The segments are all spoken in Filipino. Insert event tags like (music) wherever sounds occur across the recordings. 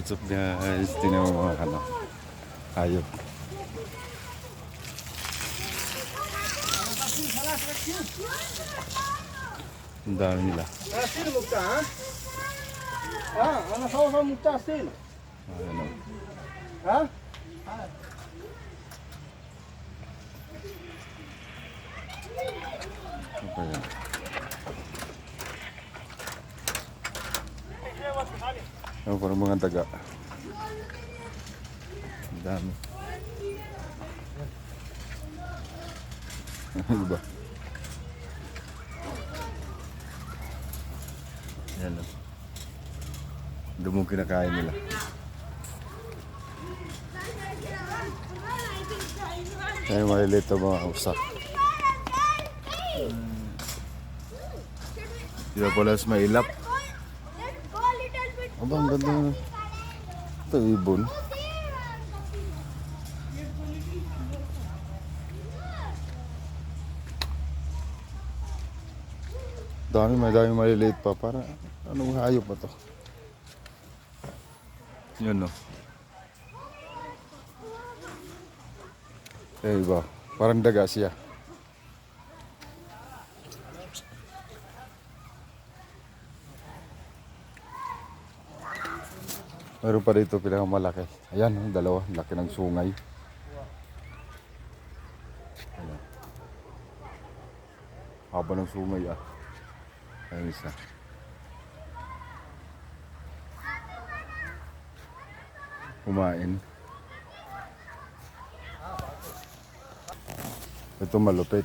What's up guys? Tingnan mo mga ano. Hayop. Ang dami nila. Asin mukta, ha? Ah, ana sawa mukta asin. Ayan o. Ha? Ano pa yan? Oh, parang mga daga. Ang dami. (laughs) Ano ba? Yan o. Doon mo kinakain nila. Kaya maliliit ang mga usak. Di ba pala sa mailap? Aba, ang ganda na. Ito, ibon. Dami, may dami maliliit pa. Para, anong hayop ba to? Yun, no? Eh, iba. Parang daga siya. Meron pa dito pinakamalaki. Ayan, oh, dalawa. Laki ng sungay. Ayan. Haba ng sungay ah. Ayan isa. Kumain. Ito malupit.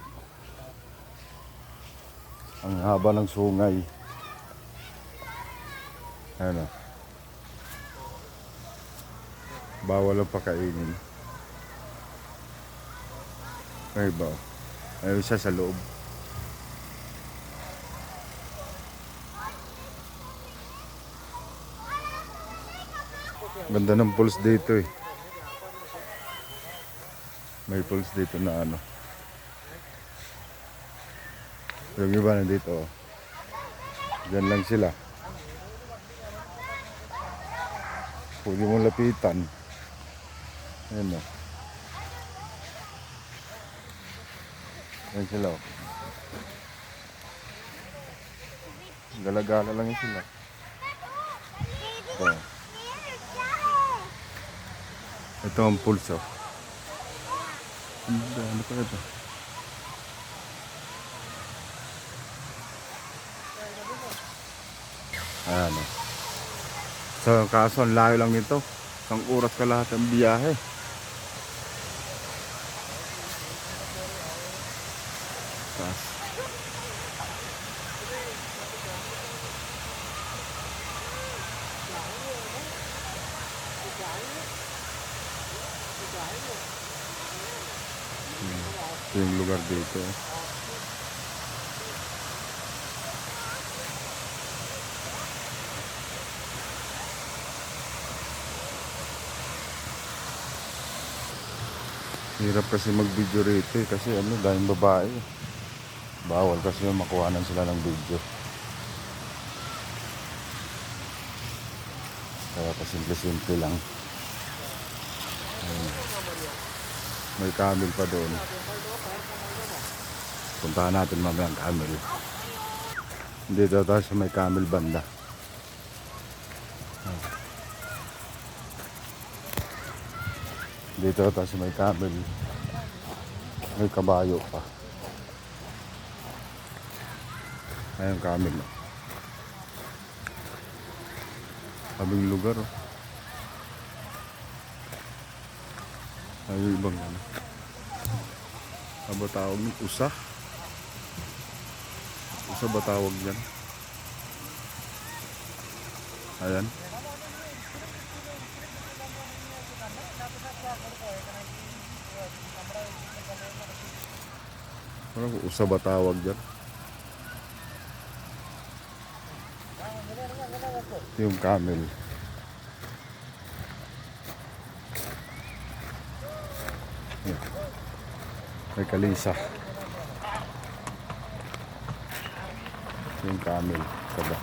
Ang haba ng sungay. Ayan oh. Bawal ang pakainin. Ay ba? Ay isa sa loob. Ganda ng pulse dito eh. May pulse dito na ano. Yung iba nandito oh. Diyan lang sila. Pwede mo lapitan. Ayan o. Ayan sila o. Galagala lang yun sila. Ito. Ang pulso. Ano? Ano pa ito? Ayan o. So, kaso ang layo lang nito. Isang oras ka lahat ng biyahe. Ito yung lugar dito. Hirap kasi mag-video rito eh, kasi ano, daming babae. Bawal kasi makuhanan sila ng video. Kaya pasimple-simple lang. Ayun. May camel pa doon. Puntahan natin mamaya ang camel. Dito tayo sa may camel banda. Dito tayo sa may camel. May kabayo pa. Ayun camel. Kaming lugar oh. Ayun ibang ano. Ano tawag nun? Usa? Usa ba tawag yan? Ayan. Ano usa ba tawag dyan? yung camel. Yan. may kalisa. Yung camel. Kada